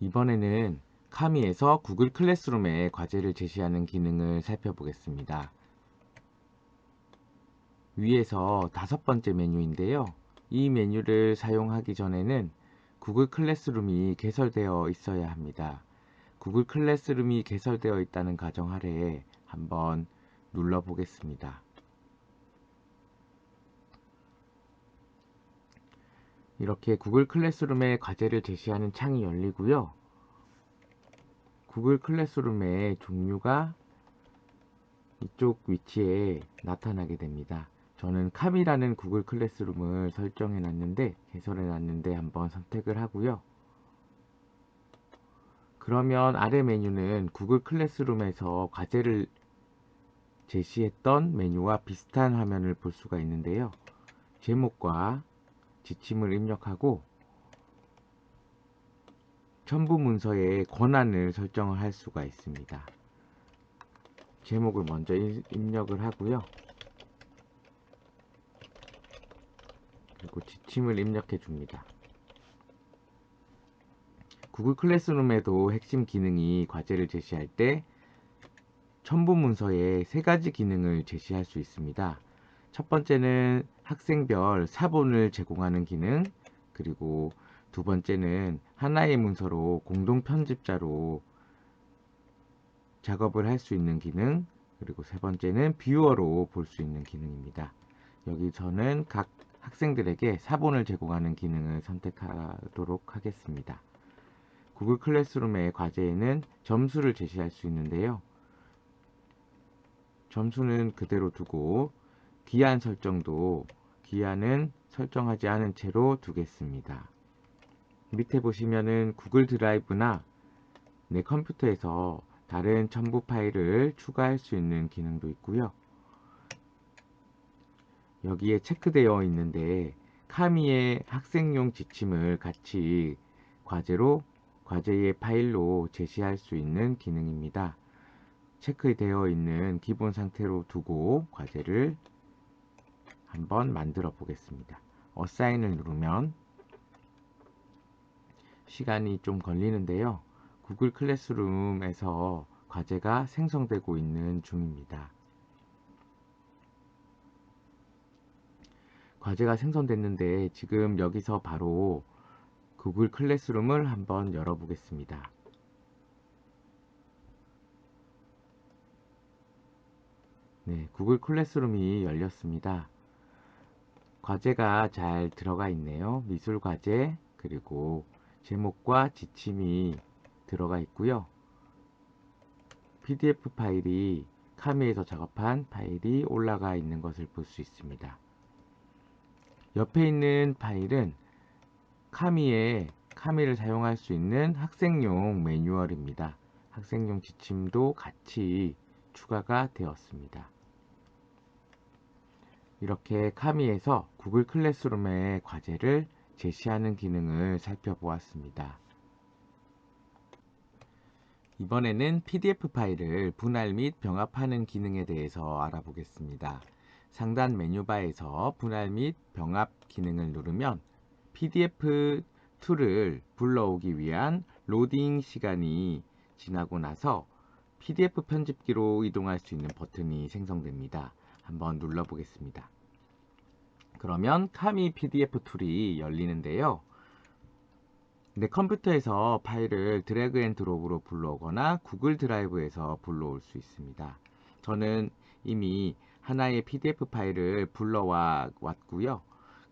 이번에는 카미에서 구글 클래스룸에 과제를 제시하는 기능을 살펴보겠습니다. 위에서 다섯 번째 메뉴인데요. 이 메뉴를 사용하기 전에는 구글 클래스룸이 개설되어 있어야 합니다. 구글 클래스룸이 개설되어 있다는 가정하에 한번 눌러 보겠습니다. 이렇게 구글 클래스룸에 과제를 제시하는 창이 열리고요. 구글 클래스룸의 종류가 이쪽 위치에 나타나게 됩니다. 저는 카미라는 구글 클래스룸을 설정해 놨는데 개설해 놨는데 한번 선택을 하고요. 그러면 아래 메뉴는 구글 클래스룸에서 과제를 제시했던 메뉴와 비슷한 화면을 볼 수가 있는데요. 제목과 지침을 입력하고 첨부 문서에 권한을 설정을 할 수가 있습니다. 제목을 먼저 입력을 하고요. 그리고 지침을 입력해 줍니다. 구글 클래스룸에도 핵심 기능이 과제를 제시할 때 첨부 문서에 세 가지 기능을 제시할 수 있습니다. 첫 번째는 학생별 사본을 제공하는 기능, 그리고 두 번째는 하나의 문서로 공동 편집자로 작업을 할 수 있는 기능, 그리고 세 번째는 뷰어로 볼 수 있는 기능입니다. 여기서는 각 학생들에게 사본을 제공하는 기능을 선택하도록 하겠습니다. 구글 클래스룸의 과제에는 점수를 제시할 수 있는데요. 점수는 그대로 두고 기한 설정도 기한은 설정하지 않은 채로 두겠습니다. 밑에 보시면은 구글 드라이브나 내 컴퓨터에서 다른 첨부 파일을 추가할 수 있는 기능도 있고요. 여기에 체크되어 있는데 카미의 학생용 지침을 같이 과제로 과제의 파일로 제시할 수 있는 기능입니다. 체크되어 있는 기본 상태로 두고 과제를 한번 만들어 보겠습니다. 어사인을 누르면 시간이 좀 걸리는데요. 구글 클래스룸에서 과제가 생성되고 있는 중입니다. 과제가 생성됐는데 지금 여기서 바로 구글 클래스룸을 한번 열어보겠습니다. 네, 구글 클래스룸이 열렸습니다. 과제가 잘 들어가 있네요. 미술 과제, 그리고 제목과 지침이 들어가 있고요. PDF 파일이 카미에서 작업한 파일이 올라가 있는 것을 볼 수 있습니다. 옆에 있는 파일은 카미에 카미를 사용할 수 있는 학생용 매뉴얼입니다. 학생용 지침도 같이 추가가 되었습니다. 이렇게 카미에서 구글 클래스룸의 과제를 제시하는 기능을 살펴보았습니다. 이번에는 PDF 파일을 분할 및 병합하는 기능에 대해서 알아보겠습니다. 상단 메뉴바에서 분할 및 병합 기능을 누르면 PDF 툴을 불러오기 위한 로딩 시간이 지나고 나서 PDF 편집기로 이동할 수 있는 버튼이 생성됩니다. 한번 눌러 보겠습니다. 그러면 카미 PDF 툴이 열리는데요. 내 컴퓨터에서 파일을 드래그 앤 드롭으로 불러오거나 구글 드라이브에서 불러올 수 있습니다. 저는 이미 하나의 PDF 파일을 불러와 왔고요.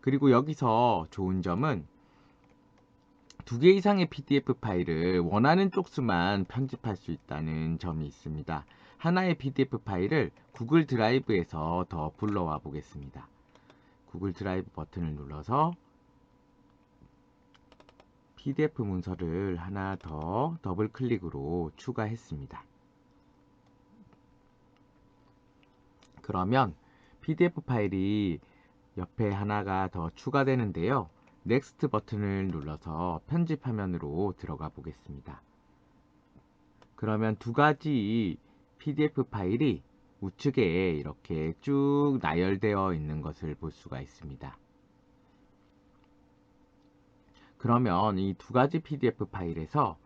그리고 여기서 좋은 점은 두 개 이상의 PDF 파일을 원하는 쪽수만 편집할 수 있다는 점이 있습니다. 하나의 PDF 파일을 구글 드라이브에서 더 불러와 보겠습니다. 구글 드라이브 버튼을 눌러서 PDF 문서를 하나 더 더블 클릭으로 추가했습니다. 그러면 PDF 파일이 옆에 하나가 더 추가되는데요. 넥스트 버튼을 눌러서 편집 화면으로 들어가 보겠습니다. 그러면 두 가지 PDF 파일이 우측에 이렇게 쭉 나열되어 있는 것을 볼 수가 있습니다. 그러면 이 두 가지 PDF 파일에서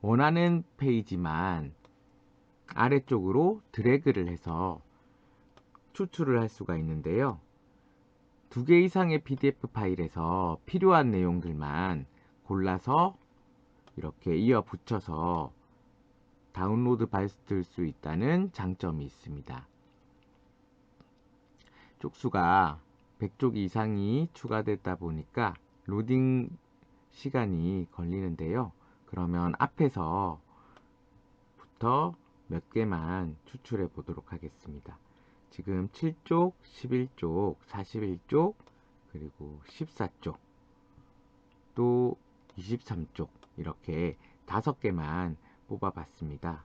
원하는 페이지만 아래쪽으로 드래그를 해서 추출을 할 수가 있는데요. 두 개 이상의 PDF 파일에서 필요한 내용들만 골라서 이렇게 이어 붙여서 다운로드 받을 수 있다는 장점이 있습니다. 쪽수가 100쪽 이상이 추가됐다 보니까 로딩 시간이 걸리는데요. 그러면 앞에서부터 몇 개만 추출해 보도록 하겠습니다. 지금 7쪽, 11쪽, 41쪽, 그리고 14쪽, 또 23쪽 이렇게 다섯 개만 뽑아봤습니다.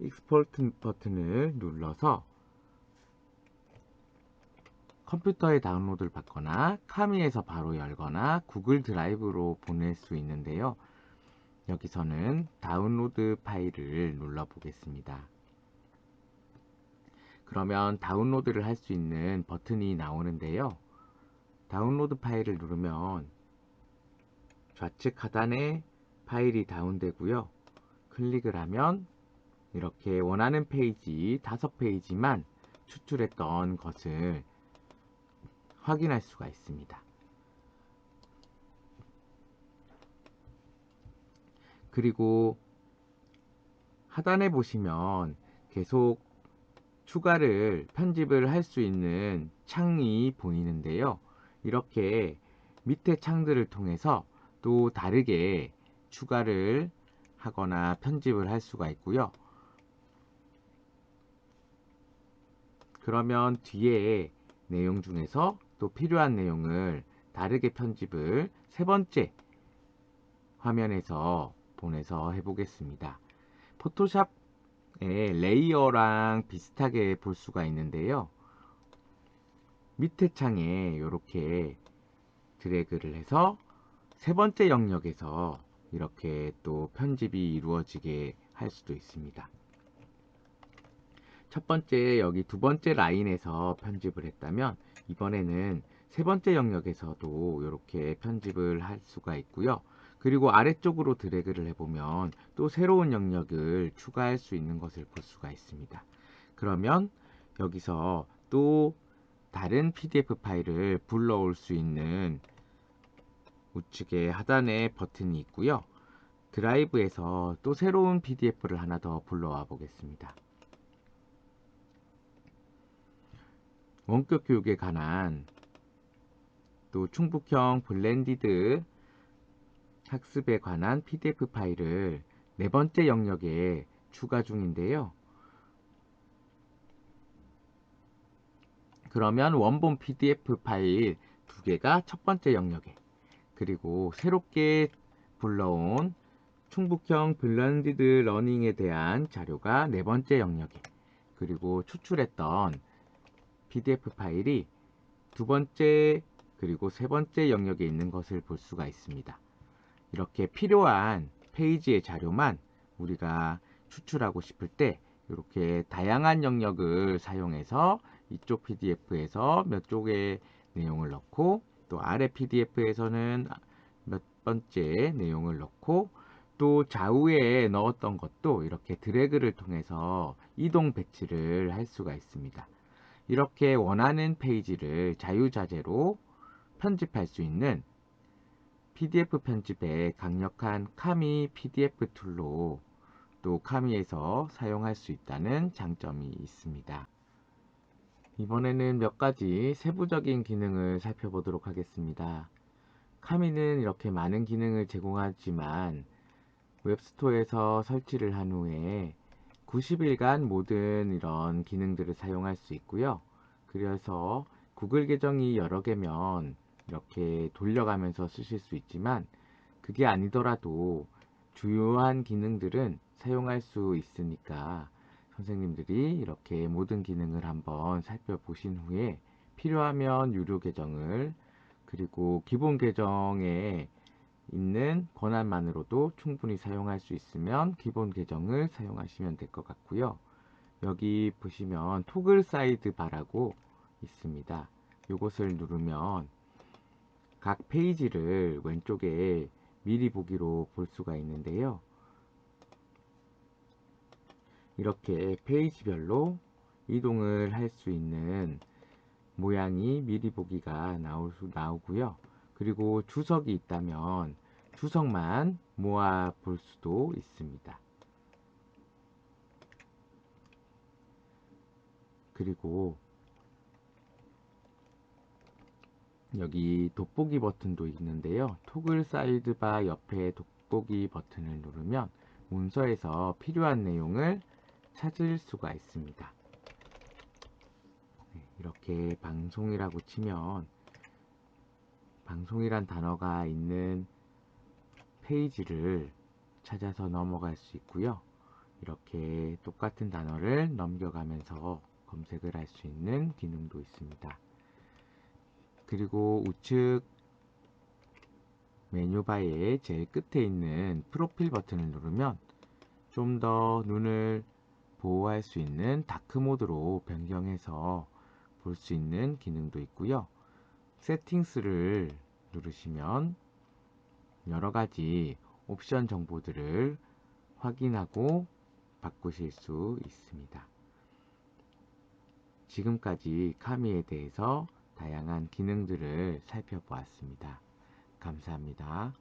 익스포트 버튼을 눌러서 컴퓨터에 다운로드를 받거나 카미에서 바로 열거나 구글 드라이브로 보낼 수 있는데요. 여기서는 다운로드 파일을 눌러 보겠습니다. 그러면 다운로드를 할 수 있는 버튼이 나오는데요. 다운로드 파일을 누르면 좌측 하단에 파일이 다운되고요. 클릭을 하면 이렇게 원하는 페이지 다섯 페이지만 추출했던 것을 확인할 수가 있습니다. 그리고 하단에 보시면 계속 추가를 편집을 할 수 있는 창이 보이는데요. 이렇게 밑에 창들을 통해서 또 다르게 추가를 하거나 편집을 할 수가 있고요. 그러면 뒤에 내용 중에서 또 필요한 내용을 다르게 편집을 세 번째 화면에서 보내서 해보겠습니다. 포토샵의 레이어랑 비슷하게 볼 수가 있는데요. 밑에 창에 이렇게 드래그를 해서 세 번째 영역에서 이렇게 또 편집이 이루어지게 할 수도 있습니다. 첫 번째 여기 두 번째 라인에서 편집을 했다면 이번에는 세 번째 영역에서도 이렇게 편집을 할 수가 있고요. 그리고 아래쪽으로 드래그를 해보면 또 새로운 영역을 추가할 수 있는 것을 볼 수가 있습니다. 그러면 여기서 또 다른 PDF 파일을 불러올 수 있는 우측에 하단에 버튼이 있고요. 드라이브에서 또 새로운 PDF를 하나 더 불러와 보겠습니다. 원격 교육에 관한 또 충북형 블렌디드 학습에 관한 PDF 파일을 네 번째 영역에 추가 중인데요. 그러면 원본 PDF 파일 두 개가 첫 번째 영역에 그리고 새롭게 불러온 충북형 블렌디드 러닝에 대한 자료가 네 번째 영역에 그리고 추출했던 PDF 파일이 두 번째 그리고 세 번째 영역에 있는 것을 볼 수가 있습니다. 이렇게 필요한 페이지의 자료만 우리가 추출하고 싶을 때 이렇게 다양한 영역을 사용해서 이쪽 PDF에서 몇 쪽의 내용을 넣고 또 아래 PDF에서는 몇 번째 내용을 넣고 또 좌우에 넣었던 것도 이렇게 드래그를 통해서 이동 배치를 할 수가 있습니다. 이렇게 원하는 페이지를 자유자재로 편집할 수 있는 PDF 편집에 강력한 카미 PDF 툴로 또 카미에서 사용할 수 있다는 장점이 있습니다. 이번에는 몇 가지 세부적인 기능을 살펴보도록 하겠습니다. 카미는 이렇게 많은 기능을 제공하지만 웹스토어에서 설치를 한 후에 90일간 모든 이런 기능들을 사용할 수 있고요. 그래서 구글 계정이 여러 개면 이렇게 돌려가면서 쓰실 수 있지만 그게 아니더라도 주요한 기능들은 사용할 수 있으니까 선생님들이 이렇게 모든 기능을 한번 살펴보신 후에 필요하면 유료 계정을 그리고 기본 계정에 있는 권한만으로도 충분히 사용할 수 있으면 기본 계정을 사용하시면 될 것 같고요. 여기 보시면 토글 사이드 바라고 있습니다. 이것을 누르면 각 페이지를 왼쪽에 미리 보기로 볼 수가 있는데요. 이렇게 페이지별로 이동을 할 수 있는 모양이 미리 보기가 나올 수 나오고요. 그리고 주석이 있다면 주석만 모아 볼 수도 있습니다. 그리고 여기 돋보기 버튼도 있는데요. 토글 사이드바 옆에 돋보기 버튼을 누르면 문서에서 필요한 내용을 찾을 수가 있습니다. 네, 이렇게 방송이라고 치면 방송이란 단어가 있는 페이지를 찾아서 넘어갈 수 있고요. 이렇게 똑같은 단어를 넘겨가면서 검색을 할 수 있는 기능도 있습니다. 그리고 우측 메뉴 바의 제일 끝에 있는 프로필 버튼을 누르면 좀 더 눈을 보호할 수 있는 다크 모드로 변경해서 볼 수 있는 기능도 있고요. 세팅스를 누르시면 여러 가지 옵션 정보들을 확인하고 바꾸실 수 있습니다. 지금까지 카미에 대해서 다양한 기능들을 살펴보았습니다. 감사합니다.